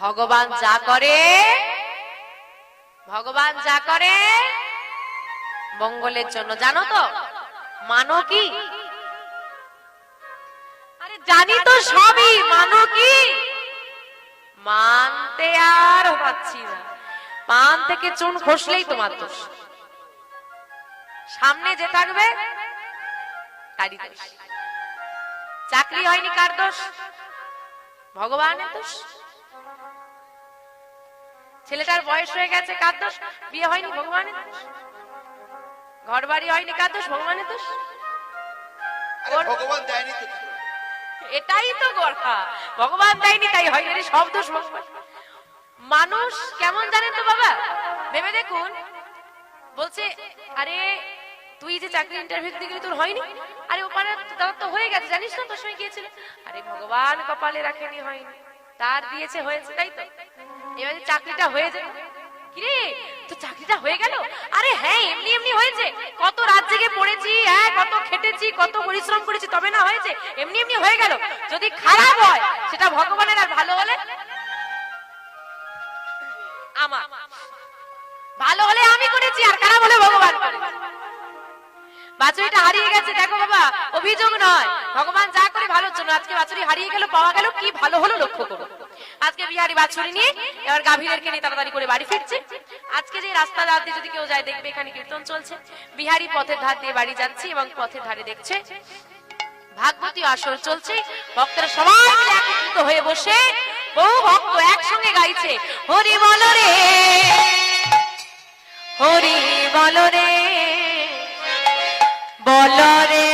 ভগবান যা করে, ভগবান যা করে, মঙ্গলের জন্য। জানো তো, মানো কি? আরে জানি তো সবই, মানো কি? মানতে আর পাচ্ছি না। পান থেকে চুন খসলেই তোমার দোষ। সামনে যে থাকবে চাকরি হয়নি কার দোষ? ভগবানের দোষ? ছেলেটার বয়স হয়ে গেছে কার দোষ বিয়ে হয়নি ভগবানের দোষ। ঘর বাড়ি হয়নি কার দোষ। ভগবানের দোষ ভগবান দেয়নি? এটাই তো কথা ভগবান দেয়নি তাই হয়নি সব দোষ ভগবান। মানুষ কেমন জানেন তো বাবা? ভেবে দেখুন। বলছে আরে তুই যে চাকরি ইন্টারভিউ দিতে গেলি তোর হয়নি? আরে ওখানে তার তো হয়ে গেছে জানিস না তোর সঙ্গে গিয়েছিল। আরে ভগবান কপালে রাখেনি হয়নি। তার দিয়েছে হয়েছে তাই তো? এবারে চাকরিটা হয়ে যাবে কিরে, তো চাকরিটা হয়ে গেল? আরে হ্যাঁ এমনি এমনি হয়েছে। কত রাত জেগে পড়েছি হ্যাঁ কত খেটেছি, কত পরিশ্রম করেছি, তবে না হয়েছে। এমনি এমনি হয়ে গেল। যদি খারাপ হয়, সেটা ভগবানের আর ভালো হলে? আমার। ভালো হলে আমি করেছি, আর খারাপ হলে ভগবান বাছুরিটা হারিয়ে গেছে, দেখো বাবা, অভিযোগ নয়। ভগবান যা করে ভালোর জন্য, আজকে বাছুরি হারিয়ে গেল, পাওয়া গেল, কি ভালো হলো লক্ষ্য করো। আজকে বিহারি বাছুরি নিয়ে এবার গাভীদেরকে নিয়ে তাড়াতাড়ি করে বাড়ি ফিরছে। আজকে যে রাস্তা দিয়ে যদি কেউ যায়, দেখবে এখানে কীর্তন চলছে। বিহারি পথের ধার দিয়ে বাড়ি যাচ্ছে এবং পথের ধারে দেখছে ভাগবতী আসর চলছে। ভক্তরা সবাই মিলে একত্রিত হয়ে বসে বহু ভক্ত একসঙ্গে গাইছে, হরি বল রে, হরি বল রে বল রে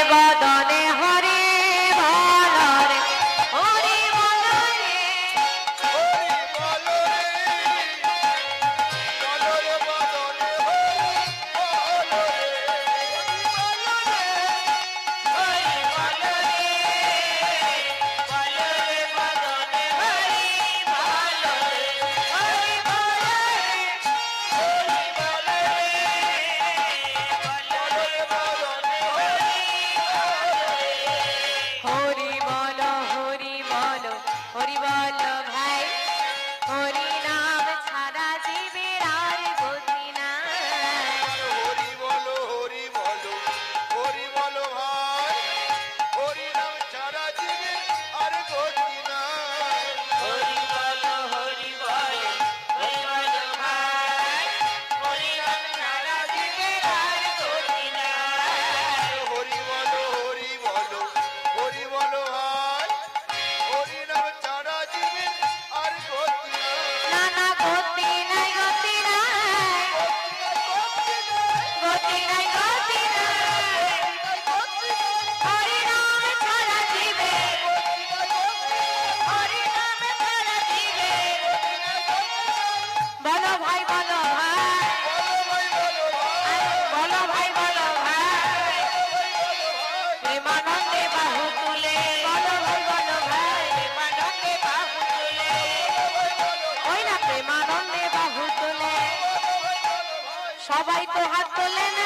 সবাই তো হাত তোলে না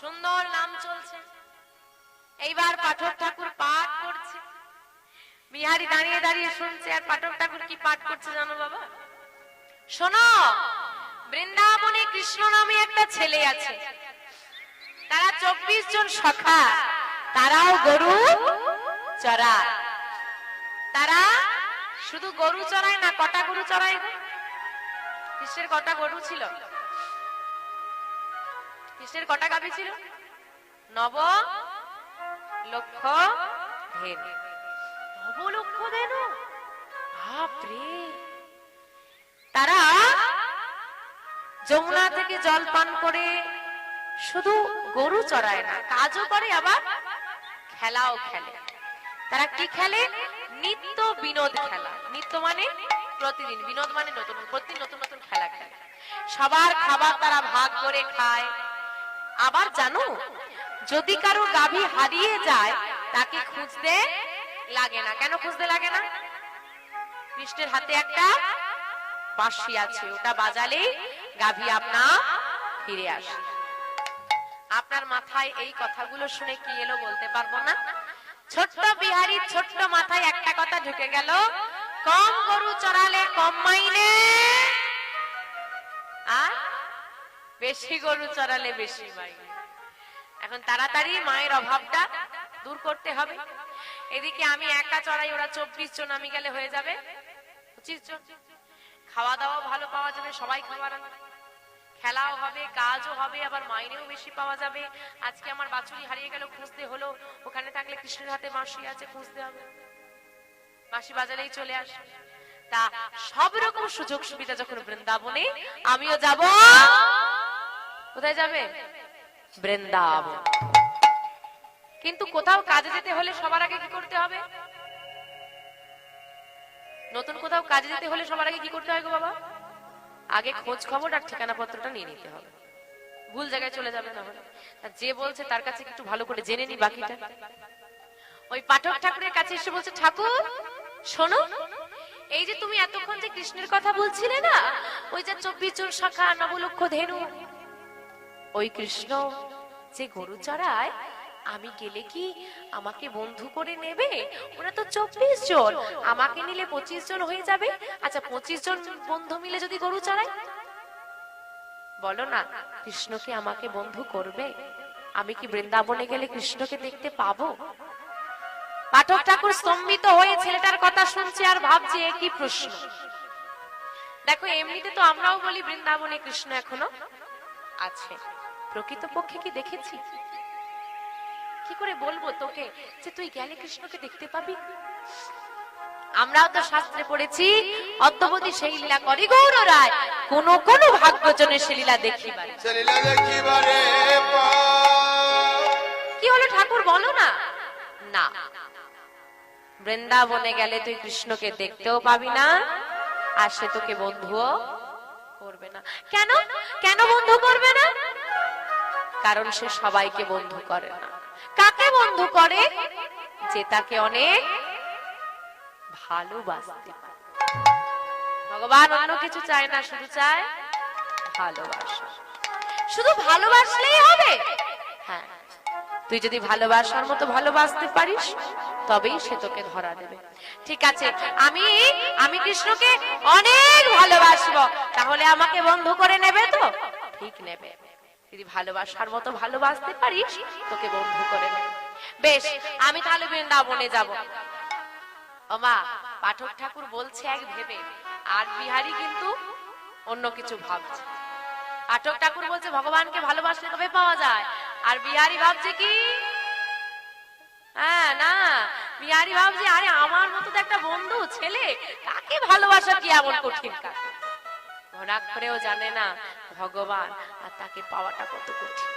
সুন্দর নাম চলছে। এইবার পাঠক ঠাকুর পাঠ করছে। বিহারি দাঁড়িয়ে দাঁড়িয়ে শুনছে, আর পাঠক ঠাকুর কি পাঠ করছে জানো বাবা? শোনো, বৃন্দাবনে কৃষ্ণ নামে একটা ছেলে আছে। তারা চব্বিশ জন সখা, তারাও গরু চড়া। তারা শুধু গরু চড়ায় না, কটা গরু চড়ায়? কৃষ্ণের কটা গরু ছিল? কৃষ্ণের কটা গাভী ছিল? নব, লক্ষ ধেনু নব লক্ষ ধেনু বাপরে! তারা যমুনা থেকে জল পান করে শুধু গরু চড়ায় না, কাজও করে, আবার খেলাও খেলে। তারা কি খেলে? নিত্য বিনোদ খেলা। নিত্য মানে প্রতিদিন, বিনোদ মানে নতুন, প্রতিদিন নতুন নতুন খেলা খেলে। সবার খাবার তারা ভাগ করে খায়। আবার জানো, যদি কারও গাভী হারিয়ে যায়, তাকে খুঁজতে লাগে না। কেন খুঁজতে লাগে না? কৃষ্ণের হাতে একটা বাঁশি আছে, ওটা বাজালেই গাভী আপনা ফিরে আসে। আপনার মাথায় এই কথাগুলো শুনে কি এলো বলতে পারব না? ছোট্ট বিহারির ছোট্ট মাথায় একটা কথা ঢুকে গেল, কম গরু চড়ালে কম মাইনে। আর বেশি গরু চড়ালে বেশি মাইনে এখন তাড়াতাড়ি মায়ের অভাবটা দূর করতে হবে। এদিকে আমি একা চড়াই, ওরা চব্বিশ জন, আমি গেলে হয়ে যাবে। পঁচিশ জন। খাওয়া দাওয়া ভালো পাওয়া যাবে, সবাই খাবার খেলাও হবে, কাজও হবে, আবার মাইনেও বেশি পাওয়া যাবে। আজকে আমার বাছুরি হারিয়ে গেল, খুঁজতে হলো। ওখানে থাকলে কৃষ্ণের হাতে মাসি আছে, খুঁজতে হবে। বাঁশি বাজারেই চলে আসে তা সব রকম সুযোগ সুবিধা যখন বৃন্দাবনে, আমিও যাব। কোথায় যাবে? বৃন্দাবন। কিন্তু কোথাও কাজে যেতে হলে সবার আগে কি করতে হবে? নতুন কোথাও কাজে যেতে হলে সবার আগে কি করতে হয় গো বাবা? আগে খোঁজ খবর আর ঠিকানা পত্রটা নিয়ে নিতে হবে। ভুল জায়গায় চলে যাবে না যে বলছে তার কাছে একটু ভালো করে জেনে নি বাকিটা। ওই পাঠক ঠাকুরের কাছে এসে বলছে, ঠাকুর, শোনো, এই যে তুমি এতক্ষণ যে কৃষ্ণের কথা বলছিলে না, ওই যে চব্বিশ জন শাখা, নবলক্ষ, ধেনু ওই কৃষ্ণ, যে গরু চড়ায়, আমি গেলে কি আমাকে বন্ধু করে নেবে? ওরা তো চব্বিশ জন, আমাকে নিলে পঁচিশ জন হয়ে যাবে? আচ্ছা পঁচিশ জন বন্ধু মিলে যদি গরু চড়াই বলো না, কৃষ্ণ কি আমাকে বন্ধু করবে? আমি কি বৃন্দাবনে গেলে কৃষ্ণকে দেখতে পাবো? পাঠক ঠাকুর স্তম্ভিত হয়ে ছেলেটার কথা শুনছে আর ভাবছে কি প্রশ্ন? দেখো, এমনিতে তো আমরাও বলি বৃন্দাবনে কৃষ্ণ এখনও। আছে। প্রকৃতপক্ষে কি দেখেছি? কি করে বলব তোকে যে তুই গেলে কৃষ্ণকে দেখতে পাবি? আমরাও তো শাস্ত্রে পড়েছি অদ্যবধি সেই লীলা করি গৌর রায় কোন কোন সে লীলা দেখিবারে। কি হলো ঠাকুর বলো না। না। বৃন্দাবনে গেলে তুই কৃষ্ণকে দেখতেও পাবি না আর সে তোকে বন্ধুও করবে না। কেন? কেন বন্ধু করবে না? কারণ সে সবাইকে বন্ধু করে না। কাকে বন্ধু করে? যে তাকে অনেক ভালোবাসতে পারে। ভগবান অন্য কিছু চায় না, শুধু চায় ভালোবাসা। শুধু ভালোবাসলেই হবে? হ্যাঁ। তুই যদি ভালোবাসার মতো ভালোবাসতে পারিস, তবেই সে তোকে ধরা দেবে। ঠিক আছে, আমি আমি কৃষ্ণকে অনেক ভালোবাসবো। তাহলে আমাকে বন্ধু করে নেবে তো? ঠিক নেবে। যদি ভালোবাসার মতো ভালোবাসতে পারিস, তোকে বন্ধু করে নেবে। বেশ, আমি তাহলে বৃন্দাবনে যাব। ও মা, পাঠক ঠাকুর বলছে এক ভেবে, আর বিহারি কিন্তু অন্য কিছু ভাবছে। পাঠক ঠাকুর বলছে, ভগবানকে ভালোবাসলে কবে পাওয়া যায়? আর বিহারি ভাবছে কি? হ্যাঁ না, বিহারি ভাবছে, আরে আমার মতো তো একটা বন্ধু, ছেলে, কাকে ভালোবাসা কি এমন কঠিন কাজ? ঘনাক্ষরেও জানে না ভগবান আর তাকে পাওয়াটা কত কঠিন।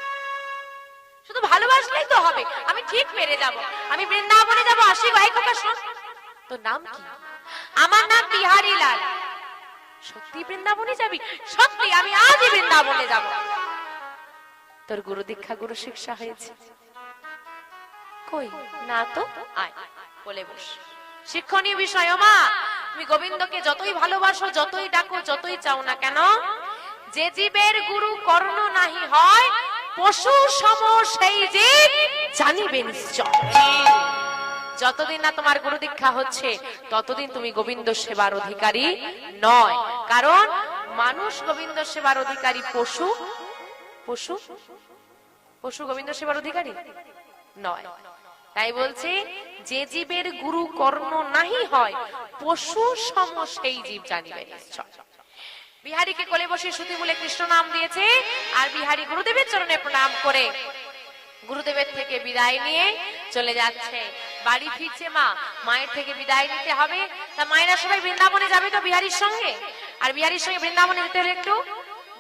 শুধু ভালোবাসলেই তো হবে, আমি ঠিক মেরে যাব, আমি বৃন্দাবনে যাব আসি ভাই শোন। তোর নাম কি? আমার নাম বিহারি লাল সত্যি বৃন্দাবনে যাবি? সত্যি, আমি আজই বৃন্দাবনে যাব। তোর গুরু দীক্ষা গুরু শিক্ষা হয়েছে। কই? না তো? আয়, বলে বস। শিক্ষণীয় বিষয় মা, তুমি গোবিন্দকে যতই ভালোবাসো, যতই ডাকো, যতই চাও না কেন, যে জীবের গুরু কর্ণ নাহি হয়, পশু সম সেই জীব জানিবে নিশ্চয়। যতদিন না তোমার গুরু দীক্ষা হচ্ছে, ততদিন তুমি গোবিন্দ সেবার অধিকারী নয়। কারণ মানুষ গোবিন্দ সেবার অধিকারী পশু পশু? পশু গোবিন্দ সেবার অধিকারী? নয়। তাই বলছে, যে জীবের গুরু কর্ণ নাহি হয়, পশু সম সেই জীব জানিবে নিশ্চয়। বিহারীকে কোলে বসে সুতি বলে কৃষ্ণ নাম দিয়েছে, আর বিহারী গুরুদেবের চরণে প্রণাম করে গুরুদেবের থেকে বিদায় নিয়ে চলে যাচ্ছে। বাড়ি ফিরছে মা, মায়ের থেকে বিদায় নিতে হবে। তা মায়েরা সবাই বৃন্দাবনে যাবে তো বিহারীর সঙ্গে? আর বিহারীর সঙ্গে বৃন্দাবনে যেতে হলে একটু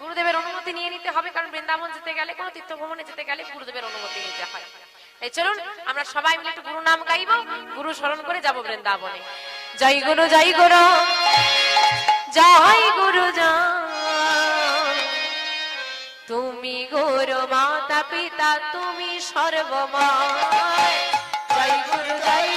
গুরুদেবের অনুমতি নিয়ে নিতে হবে, কারণ বৃন্দাবন যেতে গেলে, কোনো তীর্থ ভ্রমণে যেতে গেলে গুরুদেবের অনুমতি নিতে হয়। তাই চলুন, আমরা সবাই মিলে একটু গুরু নাম গাইবো, গুরু স্মরণ করে যাব বৃন্দাবনে। জয় গুরু জয় গুরু জয় গুরু তুমি গুরু মাতা, পিতা, তুমি সর্বময়। জয় গুরু, জয়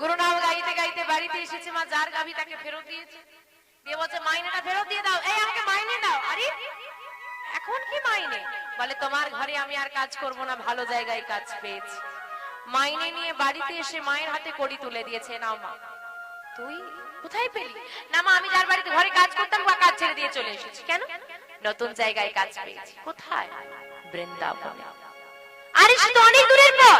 গুরু নাম গাইতে গাইতে বাড়িতে এসেছে মা, যার গাভী তাকে ফেরত দিয়েছে। দিয়ে বলছে, মাইনেটা ফেরত দিয়ে দাও। এই, আমাকে মাইনে দাও। আরে, এখন কি মাইনে? বলে, তোমার ঘরে আমি আর কাজ করব না, ভালো জায়গায় কাজ পেয়েছি। মাইনে নিয়ে বাড়িতে এসে মায়ের হাতে কড়ি তুলে দিয়েছে, নাও মা। তুই কোথায় পেলি? না মা, আমি যার বাড়িতে ঘরে কাজ করতাম বা কাজ ছেড়ে দিয়ে চলে এসেছি। কেন? নতুন জায়গায় কাজ পেয়েছি। কোথায়? বৃন্দাবনে। আরে, সে তো অনেক দূরের পর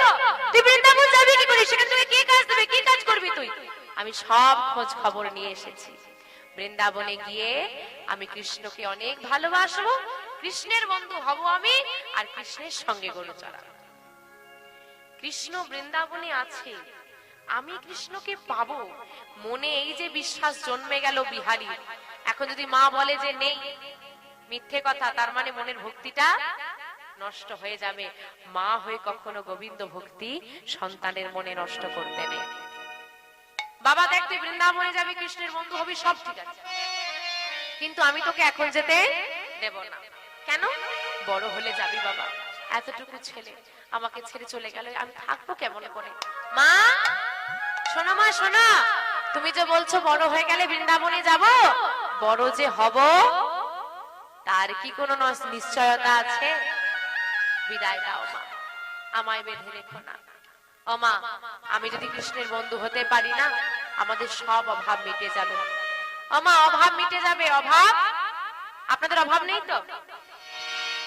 তুই বৃন্দাবন যাবি কি করে? সেখানে তোকে কে কাজ দেবে? কি কাজ করবি তুই? আমি সব খোঁজ খবর নিয়ে এসেছি। বৃন্দাবনে গিয়ে আমি কৃষ্ণকে অনেক ভালোবাসবো, কৃষ্ণের বন্ধু হব আমি আর কৃষ্ণের সঙ্গে গরু কৃষ্ণ বৃন্দাবনে আছে। আমি কৃষ্ণকে পাবো। মনে এই যে বিশ্বাস জন্মে গেল বিহারী এখন যদি মা বলে যে নেই, মিথ্যে কথা, তার মানে মনের ভক্তিটা নষ্ট হয়ে যাবে। মা হয়ে কখনো গোবিন্দ ভক্তি সন্তানের মনে নষ্ট করতে নেই বাবা দেখতে বৃন্দাবনে যাবে, কৃষ্ণের বন্ধু হবি, সব ঠিক আছে। কিন্তু আমি তোকে এখন যেতে দেব না। কেন? বড় হলে যাবি বাবা। এতটুকু ছেলে আমাকে ছেড়ে চলে গেল, আমি থাকব কেমন করে? মা, শোনো মা, শোনো। তুমি যে বলছো বড় হয়ে গেলে বৃন্দাবনে যাব, বড় যে হব, তার কি কোনো নিশ্চয়তা আছে? বিদায় দাও মা। আমায় বেঁধে রেখো না। ও মা, আমি যদি কৃষ্ণের বন্ধু হতে পারি না, আমাদের সব অভাব মিটে যাবে। ও মা, অভাব মিটে যাবে, অভাব? আপনাদের অভাব নেই তো?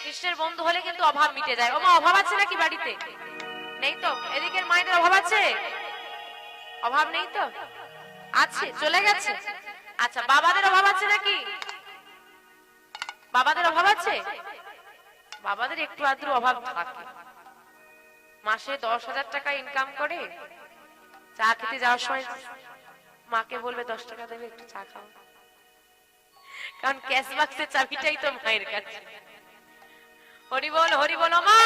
কৃষ্ণের বন্ধু হলে কিন্তু অভাব মিটে যায়। ও মা, অভাব আছে নাকি বাড়িতে? নেই তো? এদিকের মায়েদের অভাব আছে? অভাব নেই তো? আছে, চলে গেছে। আচ্ছা বাবাদের অভাব আছে নাকি? বাবাদের অভাব আছে? বাবাদের একটু আদ্র অভাব থাকে। মাসে দশ হাজার টাকা ইনকাম করে, চা খেতে যাওয়ার সময় মাকে বলবে, দশ টাকা দেবে, একটু চা খাও। কারণ ক্যাশ বাক্সের চাবিটাই তো মায়ের কাছে। হরি বল হরি বল মা